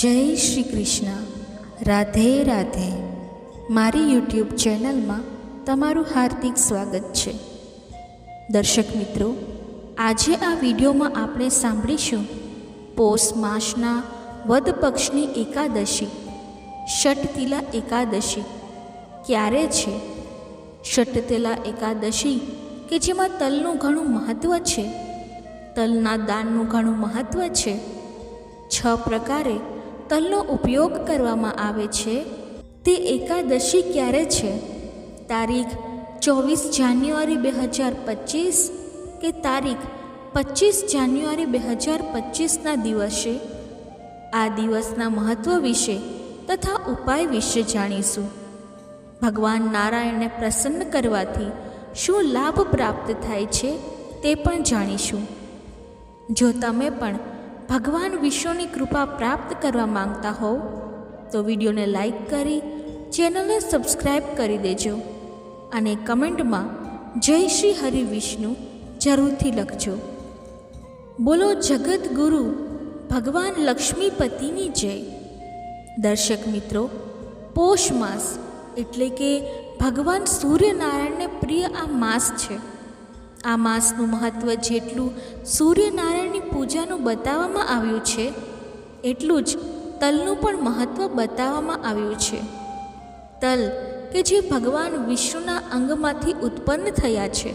જય શ્રી કૃષ્ણ. રાધે રાધે. મારી યુટ્યુબ ચેનલમાં તમારું હાર્દિક સ્વાગત છે. દર્શક મિત્રો, આજે આ વિડીયોમાં આપણે સાંભળીશું પોષ માસના વદ પક્ષની એકાદશી, ષટતિલા એકાદશી. ક્યારે છે? ષટતિલા એકાદશી કે જેમાં તલનું ઘણું મહત્ત્વ છે? તલના દાનનું ઘણું મહત્ત્વ છે? છ પ્રકારે તલનો ઉપયોગ કરવામાં આવે છે, તે એકાદશી ક્યારે છે? તારીખ ચોવીસ જાન્યુઆરી બે હજાર પચીસ કે તારીખ પચીસ જાન્યુઆરી બે હજાર પચીસના દિવસે? આ દિવસના મહત્ત્વ વિશે તથા ઉપાય વિશે જાણીશું. ભગવાન નારાયણને પ્રસન્ન કરવાથી શું લાભ પ્રાપ્ત થાય છે તે પણ જાણીશું. જો તમે પણ ભગવાન વિષ્ણુની કૃપા પ્રાપ્ત કરવા માંગતા હોવ, તો વિડીયોને લાઈક કરી, ચેનલને સબસ્ક્રાઈબ કરી દેજો અને કમેન્ટમાં જય શ્રી હરિ વિષ્ણુ જરૂરથી લખજો. બોલો જગત ગુરુ ભગવાન લક્ષ્મીપતિની જય. દર્શક મિત્રો, પોષ માસ એટલે કે ભગવાન સૂર્યનારાયણને પ્રિય આ માસ છે. આ માસનું મહત્ત્વ જેટલું સૂર્યનારાયણની પૂજાનું બતાવવામાં આવ્યું છે, એટલું જ તલનું પણ મહત્ત્વ બતાવવામાં આવ્યું છે. તલ કે જે ભગવાન વિષ્ણુના અંગમાંથી ઉત્પન્ન થયા છે.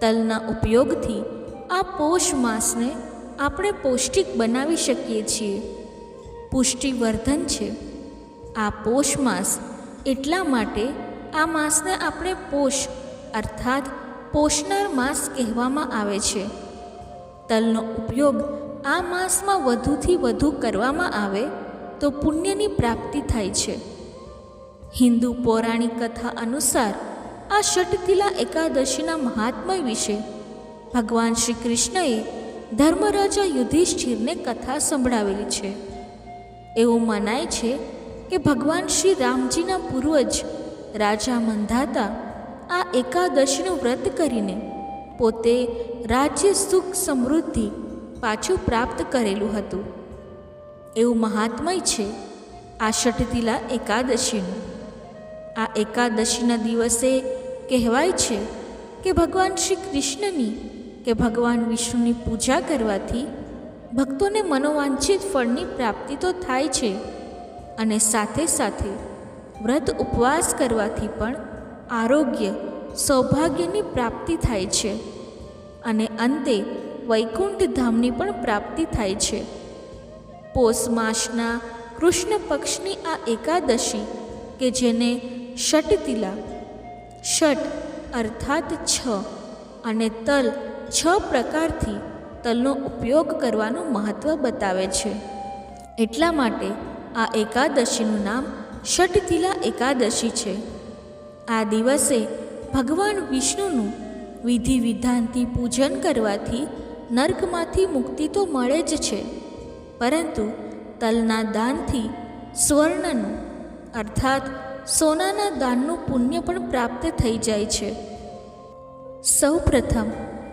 તલના ઉપયોગથી આ પોષ માસને આપણે પૌષ્ટિક બનાવી શકીએ છીએ. પુષ્ટિવર્ધન છે. આ પોષ માસ એટલા માટે આ માસને આપણે પોષ, અર્થાત પોષનાર માસ કહેવામાં આવે છે. તલનો ઉપયોગ આ માસમાં વધુથી વધુ કરવામાં આવે તો પુણ્યની પ્રાપ્તિ થાય છે. હિન્દુ પૌરાણિક કથા અનુસાર આ ષટતિલા એકાદશીના મહાત્મય વિશે ભગવાન શ્રી કૃષ્ણએ ધર્મરાજા યુધિષ્ઠિરને કથા સંભળાવેલી છે. એવું મનાય છે કે ભગવાન શ્રી રામજીના પૂર્વજ રાજા મંધાતા આ એકાદશીનું વ્રત કરીને પોતે રાજ્ય સુખ સમૃદ્ધિ પાછું પ્રાપ્ત કરેલું હતું. એવું મહાત્મય છે આ ષટતિલા એકાદશીનું. આ એકાદશીના દિવસે કહેવાય છે કે ભગવાન શ્રી કૃષ્ણની કે ભગવાન વિષ્ણુની પૂજા કરવાથી ભક્તોને મનોવાંછિત ફળની પ્રાપ્તિ તો થાય છે અને સાથે સાથે વ્રત ઉપવાસ કરવાથી પણ આરોગ્ય સૌભાગ્યની પ્રાપ્તિ થાય છે અને અંતે વૈકુંઠ ધામની પણ પ્રાપ્તિ થાય છે. પોષ માસના કૃષ્ણ પક્ષની આ એકાદશી, કે જેને ષટતિલા ષટ અર્થાત છ અને તલ છ પ્રકારથી તલનો ઉપયોગ કરવાનું મહત્ત્વ બતાવે છે. એટલા માટે આ એકાદશીનું નામ ષટતિલા એકાદશી છે. આ દિવસે ભગવાન વિષ્ણુનું વિધિ વિધાનથી પૂજન કરવાથી નર્કમાંથી મુક્તિ તો મળે જ છે. પરંતુ તલના દાનથી સ્વર્ણનું, અર્થાત સોનાના દાનનું પુણ્ય પણ પ્રાપ્ત થઈ જાય છે. સૌ પ્રથમ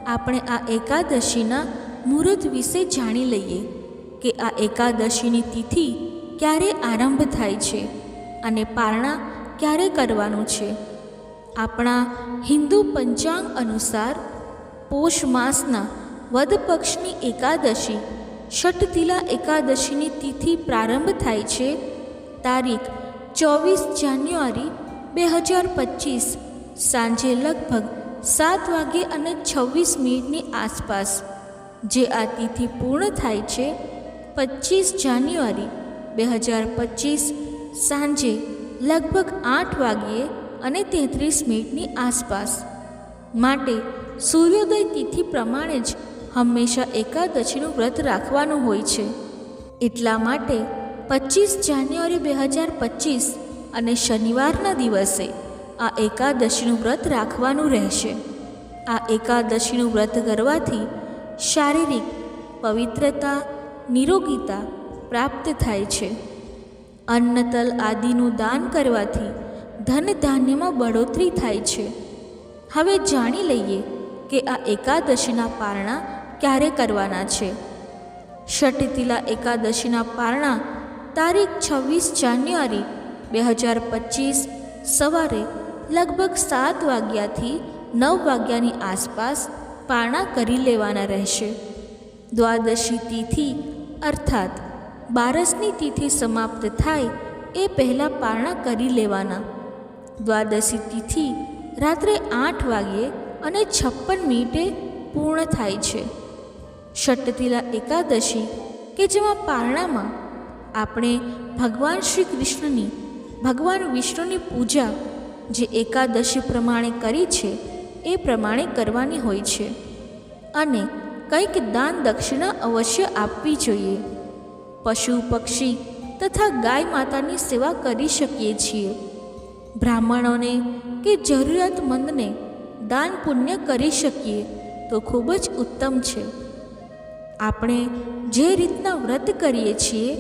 આપણે આ એકાદશીના મુહૂર્ત વિશે જાણી લઈએ કે આ એકાદશીની તિથિ ક્યારે આરંભ થાય છે અને પારણા ક્યારે કરવાનું છે. આપણા હિન્દુ પંચાંગ અનુસાર પોષ માસના વદ પક્ષની એકાદશી ષટતિલા એકાદશીની તિથિ પ્રારંભ થાય છે, તારીખ ચોવીસ જાન્યુઆરી બે હજાર પચીસ, સાંજે લગભગ સાત વાગે અને છવ્વીસ મિનિટની આસપાસ. જે આ તિથિ પૂર્ણ થાય છે, પચીસ જાન્યુઆરી બે હજાર પચીસ, સાંજે લગભગ આઠ વાગ્યે અને તેત્રીસ મિનિટની આસપાસ. માટે સૂર્યોદય તિથિ પ્રમાણે જ હંમેશા એકાદશીનું વ્રત રાખવાનું હોય છે. એટલા માટે પચીસ જાન્યુઆરી બે હજાર પચીસ અને શનિવારના દિવસે આ એકાદશીનું વ્રત રાખવાનું રહેશે. આ એકાદશીનું વ્રત કરવાથી શારીરિક પવિત્રતા, નિરોગીતા પ્રાપ્ત થાય છે. અન્નતલ આદિનું દાન કરવાથી ધન ધાન્યમાં બઢોતરી થાય છે. હવે જાણી લઈએ કે આ એકાદશીના પારણા ક્યારે કરવાના છે. ષટતિલા એકાદશીના પારણા તારીખ છવ્વીસ જાન્યુઆરી બે હજાર પચીસ સવારે લગભગ સાત વાગ્યાથી નવ વાગ્યાની આસપાસ પારણા કરી લેવાના રહેશે. દ્વાદશી તિથિ અર્થાત બારસની તિથિ સમાપ્ત થાય એ પહેલાં પારણા કરી લેવાના. દ્વાદશી તિથિ રાત્રે આઠ વાગ્યે અને છપ્પન મિનિટે પૂર્ણ થાય છે. ષટ્તિલા એકાદશી, કે જેમાં પારણામાં આપણે ભગવાન શ્રી કૃષ્ણની ભગવાન વિષ્ણુની પૂજા જે એકાદશી પ્રમાણે કરી છે, એ પ્રમાણે કરવાની હોય છે. અને કંઈક દાન દક્ષિણા અવશ્ય આપવી જોઈએ. પશુ પક્ષી તથા ગાય માતાની સેવા કરી શકીએ છીએ. બ્રાહ્મણોને કે જરૂરિયાતમંદને દાન પુણ્ય કરી શકીએ તો ખૂબ જ ઉત્તમ છે. આપણે જે રીતના વ્રત કરીએ છીએ,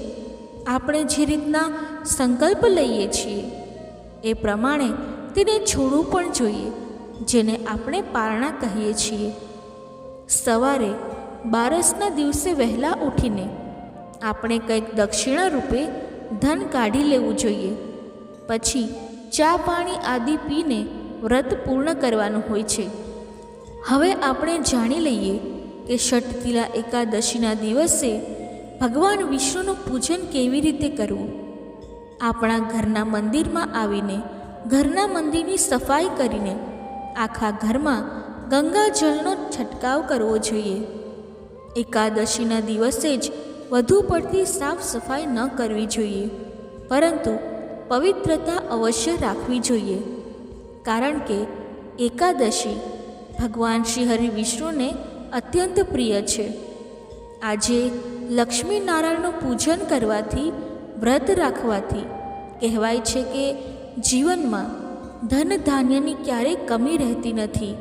આપણે જે રીતના સંકલ્પ લઈએ છીએ, એ પ્રમાણે તેને છોડવું પણ જોઈએ, જેને આપણે પારણા કહીએ છીએ. સવારે બારસના દિવસે વહેલા ઉઠીને આપણે કંઈક દક્ષિણા રૂપે ધન કાઢી લેવું જોઈએ. પછી ચા પાણી આદિ પીને વ્રત પૂર્ણ કરવાનું હોય છે. હવે આપણે જાણી લઈએ કે ષટતિલા એકાદશીના દિવસે ભગવાન વિષ્ણુનું પૂજન કેવી રીતે કરવું? આપણા ઘરના મંદિરમાં આવીને, ઘરના મંદિરની સફાઈ કરીને, આખા ઘરમાં ગંગાજળનો છંટકાવ કરવો જોઈએ. એકાદશીના દિવસે જ વધુ પડતી સાફ સફાઈ ન કરવી જોઈએ, પરંતુ પવિત્રતા અવશ્ય રાખવી જોઈએ. કારણ કે એકાદશી ભગવાન શ્રી હરિ વિષ્ણુને અત્યંત પ્રિય છે. આજે લક્ષ્મી નારાયણનું પૂજન કરવાથી, વ્રત રાખવાથી કહેવાય છે કે જીવનમાં ધન ધાન્યની ક્યારેય કમી રહેતી નથી.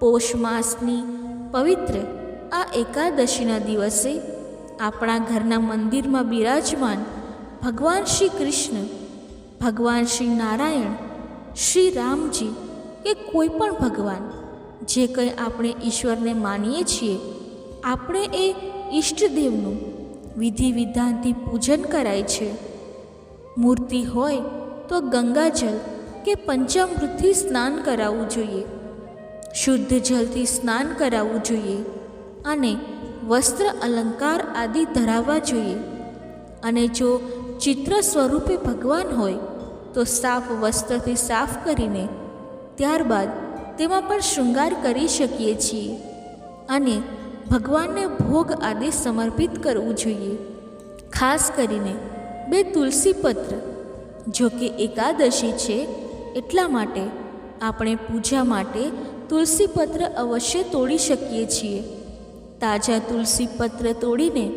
પોષ માસની પવિત્ર આ એકાદશીના દિવસે આપણા ઘરના મંદિરમાં બિરાજમાન ભગવાન શ્રી કૃષ્ણ, ભગવાન શ્રી નારાયણ, શ્રી રામજી કે કોઈ પણ ભગવાન, જે કંઈ આપણે ઈશ્વરને માનીએ છીએ, આપણે એ ઈષ્ટદેવનું વિધિ વિધાનથી પૂજન કરાય છે. મૂર્તિ હોય તો ગંગાજળ કે પંચામૃતથી સ્નાન કરાવવું જોઈએ. શુદ્ધ જલથી સ્નાન કરાવવું જોઈએ. અને વસ્ત્ર અલંકાર આદિ ધરાવવા જોઈએ. અને જો ચિત્ર સ્વરૂપે ભગવાન હોય, તો સાફ વસ્ત્રથી સાફ કરીને ત્યારબાદ તેમાં પણ શૃંગાર કરી શકીએ છીએ. અને ભગવાનને ભોગ આદિ સમર્પિત કરવું જોઈએ. ખાસ કરીને બે તુલસી પત્ર, જો કે એકાદશી છે, એટલા માટે આપણે પૂજા માટે તુલસી પત્ર અવશ્ય તોડી શકીએ છીએ. તાજા તુલસી પત્ર તોડીને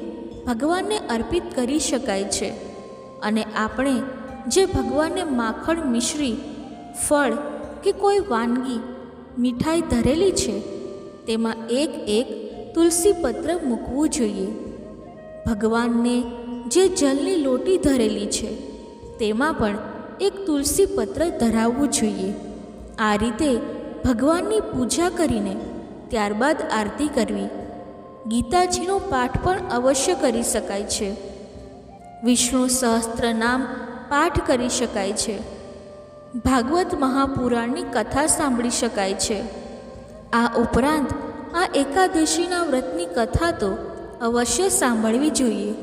ભગવાનને અર્પિત કરી શકાય છે. અને આપણે જે ભગવાનને માખણ મિશ્રી, ફળ કે કોઈ વાનગી, મીઠાઈ ધરેલી છે, તેમાં એક એક તુલસી પત્ર મૂકવું જોઈએ. ભગવાનને જે જલની લોટી ધરેલી છે, તેમાં પણ એક તુલસી પત્ર ધરાવવું જોઈએ. આ રીતે ભગવાનની પૂજા કરીને ત્યારબાદ આરતી કરવી. ગીતાજીનો પાઠ પણ અવશ્ય કરી શકાય છે. વિષ્ણુ સહસ્ત્ર નામ પાઠ કરી શકાય છે. ભાગવત મહાપુરાણની કથા સાંભળી શકાય છે. આ ઉપરાંત આ એકાદશીના વ્રતની કથા તો અવશ્ય સાંભળવી જોઈએ.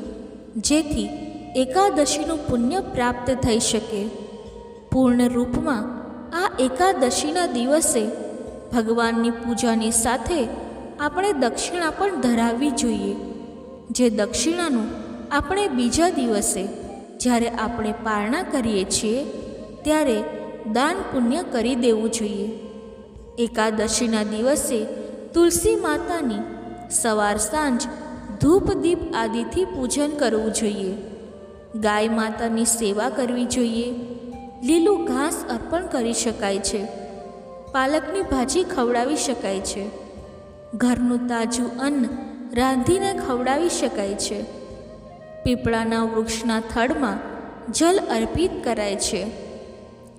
જેથી એકાદશીનું પુણ્ય પ્રાપ્ત થઈ શકે. પૂર્ણ રૂપમાં આ એકાદશીના દિવસે ભગવાનની પૂજાની સાથે આપણે દક્ષિણા પણ ધરાવવી જોઈએ. જે દક્ષિણાનું આપણે બીજા દિવસે જ્યારે આપણે પારણા કરીએ છીએ, ત્યારે દાન પુણ્ય કરી દેવું જોઈએ. એકાદશીના દિવસે તુલસી માતાની સવાર સાંજ ધૂપ દીપ આદિથી પૂજન કરવું જોઈએ. ગાય માતાની સેવા કરવી જોઈએ. લીલું ઘાસ અર્પણ કરી શકાય છે. પાલકની ભાજી ખવડાવી શકાય છે. ઘરનું તાજું અન્ન રાંધીને ખવડાવી શકાય છે. પીપળાના વૃક્ષના થડમાં જલ અર્પિત કરાય છે.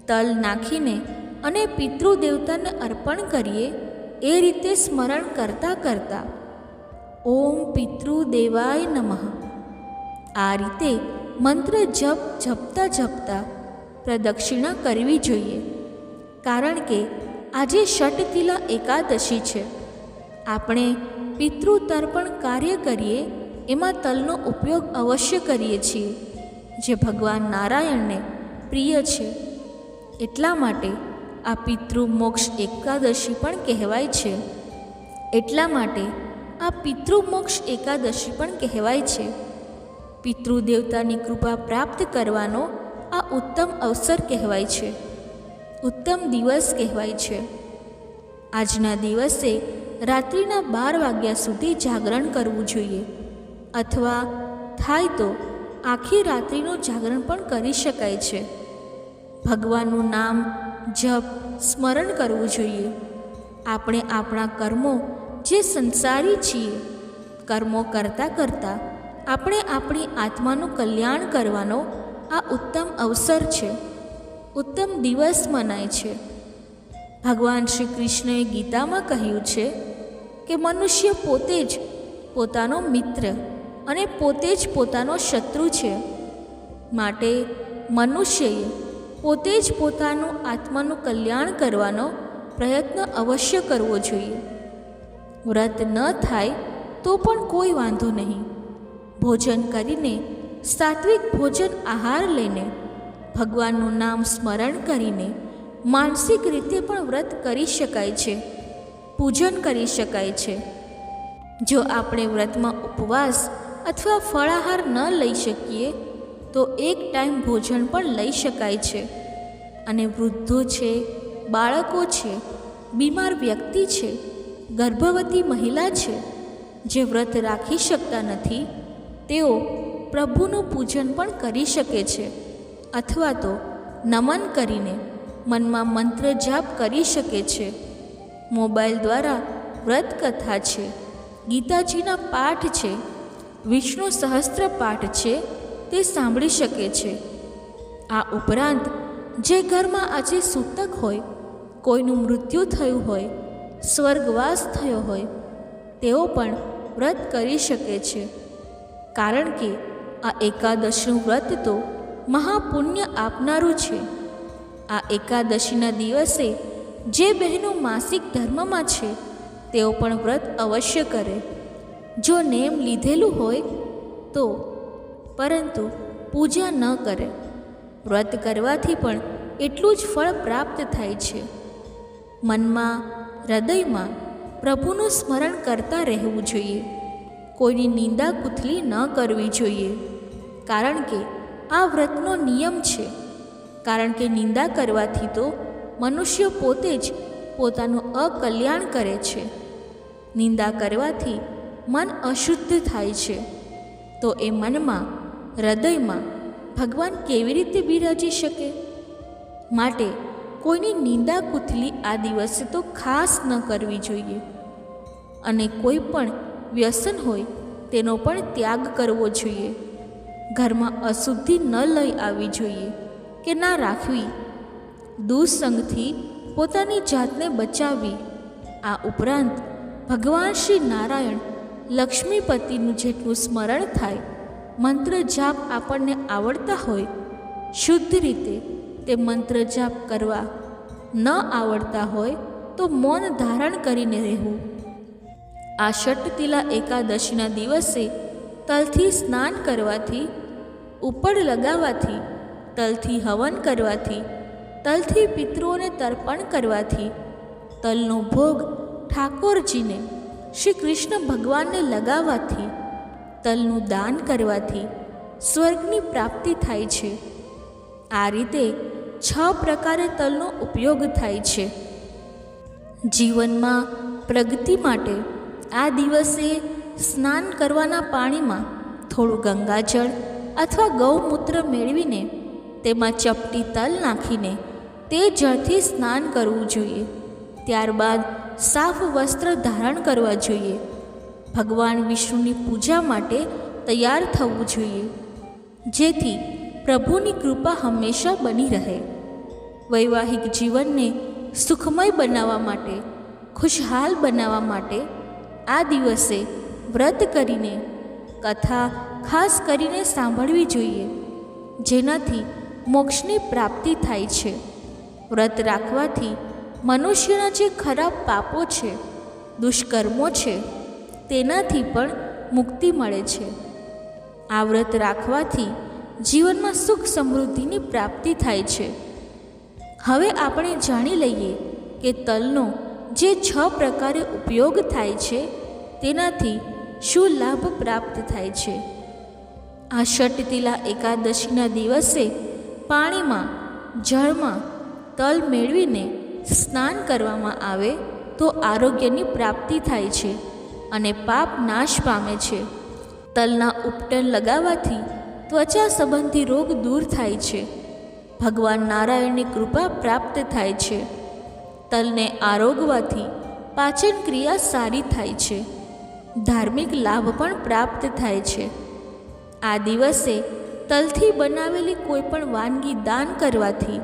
તલ નાખીને અને પિતૃદેવતાને અર્પણ કરીએ એ રીતે સ્મરણ કરતાં કરતાં. ઓમ પિતૃદેવાય નમઃ. આ રીતે મંત્ર જપ જપતા જપતા પ્રદક્ષિણા કરવી જોઈએ. કારણ કે આજે ષટતિલા એકાદશી છે. આપણે પિતૃતર્પણ કાર્ય કરીએ, એમાં તલનો ઉપયોગ અવશ્ય કરીએ છીએ. જે ભગવાન નારાયણને પ્રિય છે, એટલા માટે આ પિતૃ મોક્ષ એકાદશી પણ કહેવાય છે. એટલા માટે આ પિતૃમોક્ષ એકાદશી પણ કહેવાય છે. પિતૃદેવતાની કૃપા પ્રાપ્ત કરવાનો આ ઉત્તમ અવસર કહેવાય છે. ઉત્તમ દિવસ કહેવાય છે. આજના દિવસે રાત્રિના બાર વાગ્યા સુધી જાગરણ કરવું જોઈએ. અથવા થાય તો આખી રાત્રિનું જાગરણ પણ કરી શકાય છે. ભગવાનનું નામ જપ, સ્મરણ કરવું જોઈએ. આપણે આપણા કર્મો જે સંસારી છીએ, કર્મો કરતાં કરતાં આપણે આપણી આત્માનું કલ્યાણ કરવાનો આ ઉત્તમ અવસર છે. ઉત્તમ દિવસ મનાય છે. ભગવાન શ્રી કૃષ્ણએ ગીતામાં કહ્યું છે કે મનુષ્ય પોતે જ પોતાનો મિત્ર અને પોતે જ પોતાનો શત્રુ છે. માટે મનુષ્યએ પોતે જ પોતાનું આત્માનું કલ્યાણ કરવાનો પ્રયત્ન અવશ્ય કરવો જોઈએ. વ્રત ન થાય તો પણ કોઈ વાંધો નહીં. ભોજન કરીને સાત્વિક ભોજન આહાર લઈને, ભગવાનનું નામ સ્મરણ કરીને માનસિક રીતે પણ વ્રત કરી શકાય છે. પૂજન કરી શકાય છે. જો આપણે વ્રતમાં ઉપવાસ અથવા ફળાહાર ન લઈ શકીએ, તો એક ટાઈમ ભોજન પણ લઈ શકાય છે. અને વૃદ્ધો છે, બાળકો છે, બીમાર વ્યક્તિ છે, ગર્ભવતી મહિલા છે, જે વ્રત રાખી શકતા નથી, તેઓ પ્રભુનું પૂજન પણ કરી શકે છે. અથવા તો નમન કરીને મનમાં મંત્ર જાપ કરી શકે છે. મોબાઈલ દ્વારા વ્રત કથા છે, ગીતાજીના પાઠ છે, વિષ્ણુ સહસ્ત્ર પાઠ છે, તે સાંભળી શકે છે. આ ઉપરાંત, જે ઘરમાં આજે સૂતક હોય, કોઈનું મૃત્યુ થયું હોય, સ્વર્ગવાસ થયો હોય, તેઓ પણ વ્રત કરી શકે છે. કારણ કે, આ એકાદશીનું વ્રત તો મહાપુણ્ય આપનારું છે. આ એકાદશીના દિવસે જે બહેનો માસિક ધર્મમાં છે, તેઓ પણ વ્રત અવશ્ય કરે. જો નેમ લીધેલું હોય તો, પરંતુ પૂજા ન કરે. વ્રત કરવાથી પણ એટલું જ ફળ પ્રાપ્ત થાય છે. મનમાં, હૃદયમાં પ્રભુનું સ્મરણ કરતા રહેવું જોઈએ. કોઈની નિંદા કુથલી ન કરવી જોઈએ. કારણ કે આ વ્રતનો નિયમ છે. કારણ કે નિંદા કરવાથી તો મનુષ્ય પોતે જ પોતાનું અકલ્યાણ કરે છે. નિંદા કરવાથી મન અશુદ્ધ થાય છે. તો એ મનમાં, હૃદયમાં ભગવાન કેવી રીતે બિરાજી શકે? માટે કોઈની નિંદા કુથલી આ દિવસે તો ખાસ ન કરવી જોઈએ. અને કોઈ પણ વ્યસન હોય તેનો પણ ત્યાગ કરવો જોઈએ. ઘરમાં અશુદ્ધિ ન લઈ આવવી જોઈએ કે ના રાખવી દુઃસંગથી પોતાની જાતને બચાવવી આ ઉપરાંત ભગવાન શ્રી નારાયણ લક્ષ્મીપતિનું જેટલું સ્મરણ થાય, મંત્ર જાપ આપણને આવડતા હોય, શુદ્ધ રીતે તે મંત્ર જાપ કરવા ન આવડતા હોય તો મૌન ધારણ કરીને રહેવું. આ ષટતિલા એકાદશીના દિવસે તલથી સ્નાન કરવાથી ઉપડ લગાવવાથી, તલથી હવન કરવાથી તલથી પિતૃઓને તર્પણ કરવાથી તલનો ભોગ ઠાકોરજીને શ્રી કૃષ્ણ ભગવાનને લગાવવાથી તલનું દાન કરવાથી સ્વર્ગની પ્રાપ્તિ થાય છે. આ રીતે છ પ્રકારે તલનો ઉપયોગ થાય છે. જીવનમાં પ્રગતિ માટે આ દિવસે સ્નાન કરવાના પાણીમાં થોડું ગંગાજળ અથવા ગૌમૂત્ર મેળવીને તેમાં ચપટી તલ નાખીને તે જળથી સ્નાન કરવું જોઈએ. ત્યારબાદ સાફ વસ્ત્ર ધારણ કરવા જોઈએ. ભગવાન વિષ્ણુની પૂજા માટે તૈયાર થવું જોઈએ. જેથી પ્રભુની કૃપા હંમેશા બની રહે. વૈવાહિક જીવનને સુખમય બનાવવા માટે, ખુશહાલ બનાવવા માટે આ દિવસે વ્રત કરીને, કથા ખાસ કરીને સાંભળવી જોઈએ. જેનાથી મોક્ષની પ્રાપ્તિ થાય છે. વ્રત રાખવાથી મનુષ્યના જે ખરાબ પાપો છે, દુષ્કર્મો છે, તેનાથી પણ મુક્તિ મળે છે. આ વ્રત રાખવાથી જીવનમાં સુખ સમૃદ્ધિની પ્રાપ્તિ થાય છે. હવે આપણે જાણી લઈએ કે તલનો જે છ પ્રકારે ઉપયોગ થાય છે, તેનાથી શું લાભ પ્રાપ્ત થાય છે? આ ષટતિલા એકાદશીના દિવસે પાણીમાં, જળમાં તલ મેળવીને સ્નાન કરવામાં આવે તો આરોગ્યની પ્રાપ્તિ થાય છે અને પાપ નાશ પામે છે. તલના ઉપટન લગાવવાથી ત્વચા સંબંધી રોગ દૂર થાય છે. ભગવાન નારાયણની કૃપા પ્રાપ્ત થાય છે. તલને આરોગવાથી પાચન ક્રિયા સારી થાય છે. ધાર્મિક લાભ પણ પ્રાપ્ત થાય છે. આ દિવસે તલથી બનાવેલી કોઈ પણ વાનગી દાન કરવાથી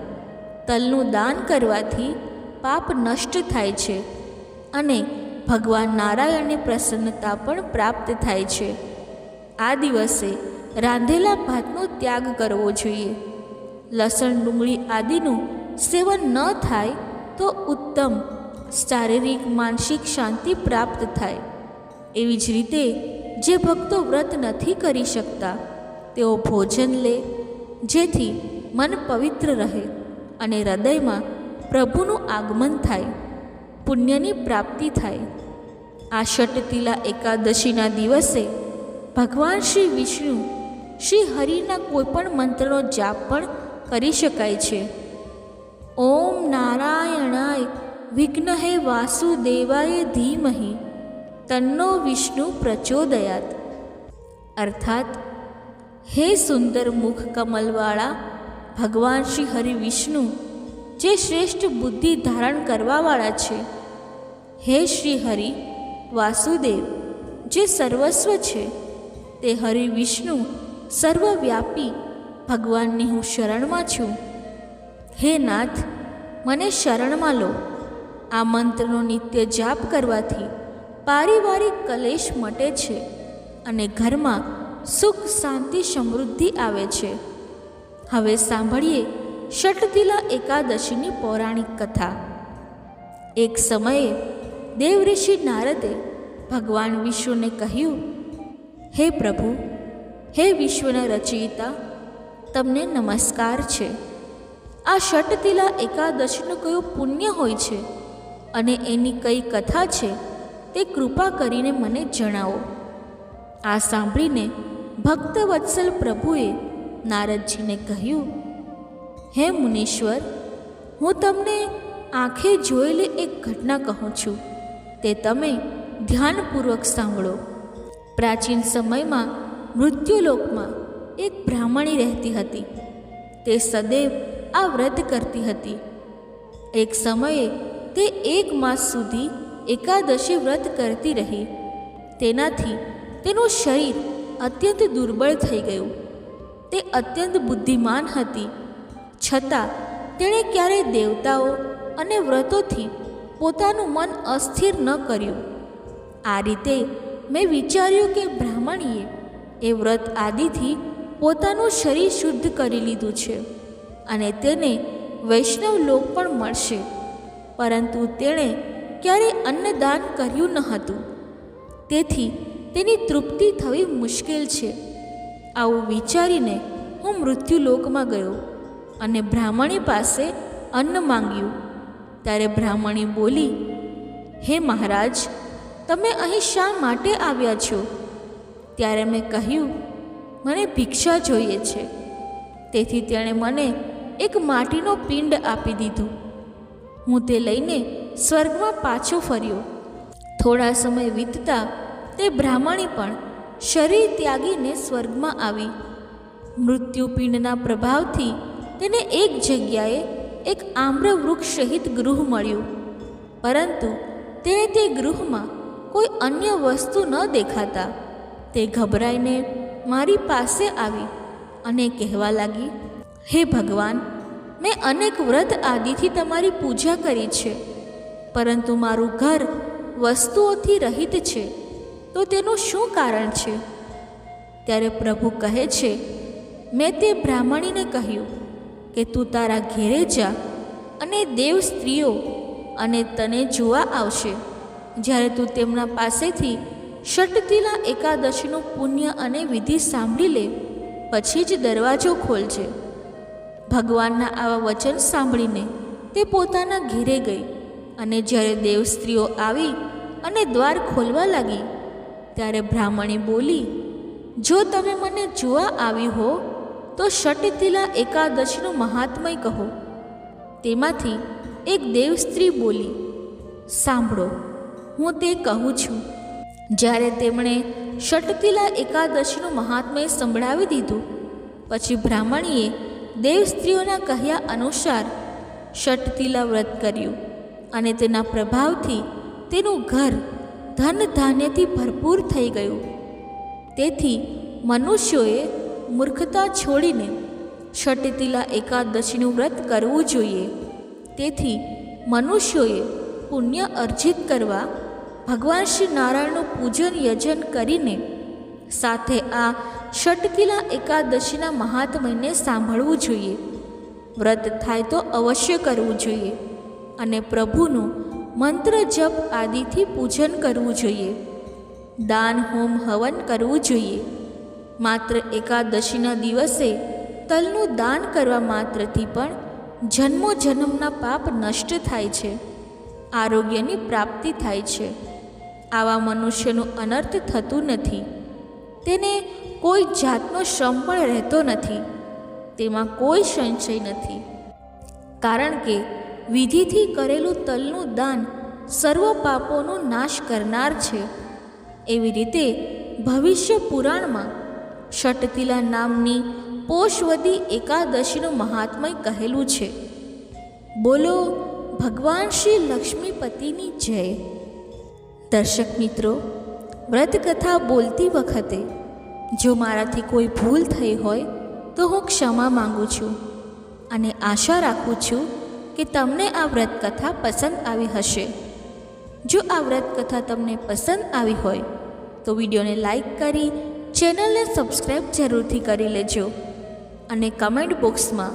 તલનું દાન કરવાથી પાપ નષ્ટ થાય છે અને ભગવાન નારાયણની પ્રસન્નતા પણ પ્રાપ્ત થાય છે. આ દિવસે રાંધેલા ભાતનો ત્યાગ કરવો જોઈએ. લસણ, ડુંગળી આદિનું સેવન ન થાય તો ઉત્તમ, શારીરિક, માનસિક શાંતિ પ્રાપ્ત થાય. એવી જ રીતે જે ભક્તો વ્રત નથી કરી શકતા, તેઓ ભોજન લે, જેથી મન પવિત્ર રહે. અને હૃદયમાં પ્રભુનું આગમન થાય, પુણ્યની પ્રાપ્તિ થાય. આ ષટતિલા એકાદશીના દિવસે ભગવાન શ્રી વિષ્ણુ શ્રી હરિના કોઈપણ મંત્રનો જાપ પણ કરી શકાય છે. ઓમ નારાયણાય વિઘ્નહે વાસુદેવાય ધીમહી, તન્નો વિષ્ણુ પ્રચોદયાત. અર્થાત, હે સુંદર મુખ કમલવાળા ભગવાન શ્રી હરિ વિષ્ણુ જે શ્રેષ્ઠ બુદ્ધિ ધારણ કરવાવાળા છે. હે શ્રી હરિ, વાસુદેવ, જે સર્વસ્વ છે, તે હરિ વિષ્ણુ સર્વવ્યાપી ભગવાનની હું શરણમાં છું. હે નાથ, મને શરણમાં લો. આ મંત્રનો નિત્ય જાપ કરવાથી પારિવારિક કલેશ મટે છે અને ઘરમાં સુખ, શાંતિ, સમૃદ્ધિ આવે છે. હવે સાંભળીએ ષટતિલા એકાદશીની પૌરાણિક કથા. એક સમયે દેવઋષિ નારદે ભગવાન વિષ્ણુને કહ્યું, હે પ્રભુ, હે વિશ્વના રચયિતા તમને નમસ્કાર છે. આ ષટતિલા એકાદશીનું કયું પુણ્ય હોય છે અને એની કઈ કથા છે તે કૃપા કરીને મને જણાવો. આ સાંભળીને ભક્તવત્સલ પ્રભુએ નારદજીને કહ્યું, હે મુનીશ્વર, હું તમને આંખે જોયેલી એક ઘટના કહું છું. તે તમે ધ્યાનપૂર્વક સાંભળો. પ્રાચીન સમયમાં મૃત્યુલોકમાં એક બ્રાહ્મણી રહેતી હતી. તે સદૈવ આ વ્રત કરતી હતી. એક સમયે તે એક માસ સુધી એકાદશી વ્રત કરતી રહી. તેનાથી તેનું શરીર અત્યંત દુર્બળ થઈ ગયું. તે અત્યંત બુદ્ધિમાન હતી. છતાં, તેણે ક્યારેય દેવતાઓ અને વ્રતોથી પોતાનું મન અસ્થિર ન કર્યું. આ રીતે મેં વિચાર્યું કે બ્રાહ્મણીએ એ વ્રત આદિથી પોતાનું શરીર શુદ્ધ કરી લીધું છે અને તેને વૈષ્ણવ લોક પણ મળશે. પરંતુ તેણે ક્યારેય અન્નદાન કર્યું ન હતું. તેથી તેની તૃપ્તિ થવી મુશ્કેલ છે. આવું વિચારીને હું મૃત્યુલોકમાં ગયો અને બ્રાહ્મણી પાસે અન્ન માંગ્યું. ત્યારે બ્રાહ્મણી બોલી, હે મહારાજ, તમે અહીં શા માટે આવ્યા છો? ત્યારે મેં કહ્યું, મને ભિક્ષા જોઈએ છે. તેથી તેણે મને એક માટીનો પિંડ આપી દીધું. હું તે લઈને સ્વર્ગમાં પાછો ફર્યો. થોડા સમય વીતતા તે બ્રાહ્મણી પણ શરીર ત્યાગીને સ્વર્ગમાં આવી. મૃત્યુપિંડના પ્રભાવથી તેને એક જગ્યાએ એક આમ્ર વૃક્ષ સહિત ગૃહ મળ્યું. પરંતુ તેણે તે ગૃહમાં કોઈ અન્ય વસ્તુ ન દેખાતા. તે ગભરાઈને મારી પાસે આવી અને કહેવા લાગી, હે ભગવાન, મેં અનેક વ્રત આદિથી તમારી પૂજા કરી છે, પરંતુ મારું ઘર વસ્તુઓથી રહિત છે. તો તેનું શું કારણ છે? ત્યારે પ્રભુ કહે છે, મેં તે બ્રાહ્મણીને કહ્યું કે તું તારા ઘેરે જા અને દેવ સ્ત્રીઓ અને તને જોવા આવશે. જ્યારે તું તેમના પાસેથી ષટતિલા એકાદશીનું પુણ્ય અને વિધિ સાંભળી લે, પછી જ દરવાજો ખોલજે. ભગવાનના આવા વચન સાંભળીને તે પોતાના ઘેરે ગઈ અને જ્યારે દેવ સ્ત્રીઓ આવી અને દ્વાર ખોલવા લાગી ત્યારે બ્રાહ્મણી બોલી, જો તમે મને જોવા આવી હો, તો ષટતિલા એકાદશીનું મહાત્મય કહો. તેમાંથી એક દેવસ્ત્રી બોલી, સાંભળો, હું તે કહું છું. જ્યારે તેમણે ષટતિલા એકાદશીનું મહાત્મય સંભળાવી દીધું, પછી બ્રાહ્મણીએ દેવસ્ત્રીઓના કહ્યા અનુસાર ષટતિલા વ્રત કર્યું અને તેના પ્રભાવથી તેનું ઘર ધન ધાન્યથી ભરપૂર થઈ ગયું. તેથી મનુષ્યોએ મૂર્ખતા છોડીને ષટતિલા એકાદશીનું વ્રત કરવું જોઈએ. તેથી મનુષ્યોએ પુણ્ય અર્જિત કરવા ભગવાન શ્રી નારાયણનું પૂજન યજન કરીને સાથે આ ષટકિલા એકાદશીના મહાત્મયને સાંભળવું જોઈએ. વ્રત થાય તો અવશ્ય કરવું જોઈએ અને પ્રભુનું મંત્ર જપ આદિથી પૂજન કરવું જોઈએ. દાન હોમ હવન કરવું જોઈએ. માત્ર એકાદશીના દિવસે તલનું દાન કરવા માત્રથી પણ જન્મો જન્મના પાપ નષ્ટ થાય છે. આરોગ્યની પ્રાપ્તિ થાય છે. આવા મનુષ્યનું અનર્થ થતું નથી. તેને કોઈ જાતનો શ્રમ પણ રહેતો નથી. તેમાં કોઈ સંશય નથી. કારણ કે વિધિથી કરેલું તલનું દાન સર્વ પાપોનો નાશ કરનાર છે. એવી રીતે ભવિષ્ય પુરાણમાં ષટતિલા નામની પોષવદી એકાદશીનું મહાત્મય કહેલું છે. બોલો, ભગવાન શ્રી લક્ષ્મીપતિની જય. દર્શક મિત્રો, વ્રતકથા બોલતી વખતે જો મારાથી કોઈ ભૂલ થઈ હોય તો હું ક્ષમા માંગુ છું અને આશા રાખું છું કે તમને આ વ્રતકથા પસંદ આવી હશે. જો આ વ્રતકથા તમને પસંદ આવી હોય, તો વિડીયોને લાઈક કરી, ચેનલને સબસ્ક્રાઈબ જરૂરથી કરી લેજો. અને કમેન્ટ બોક્સમાં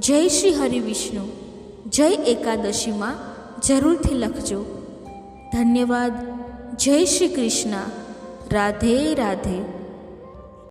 જય શ્રી હરિ વિષ્ણુ જય એકાદશીમાં જરૂરથી લખજો. ધન્યવાદ. જય શ્રી કૃષ્ણ. રાધે રાધે.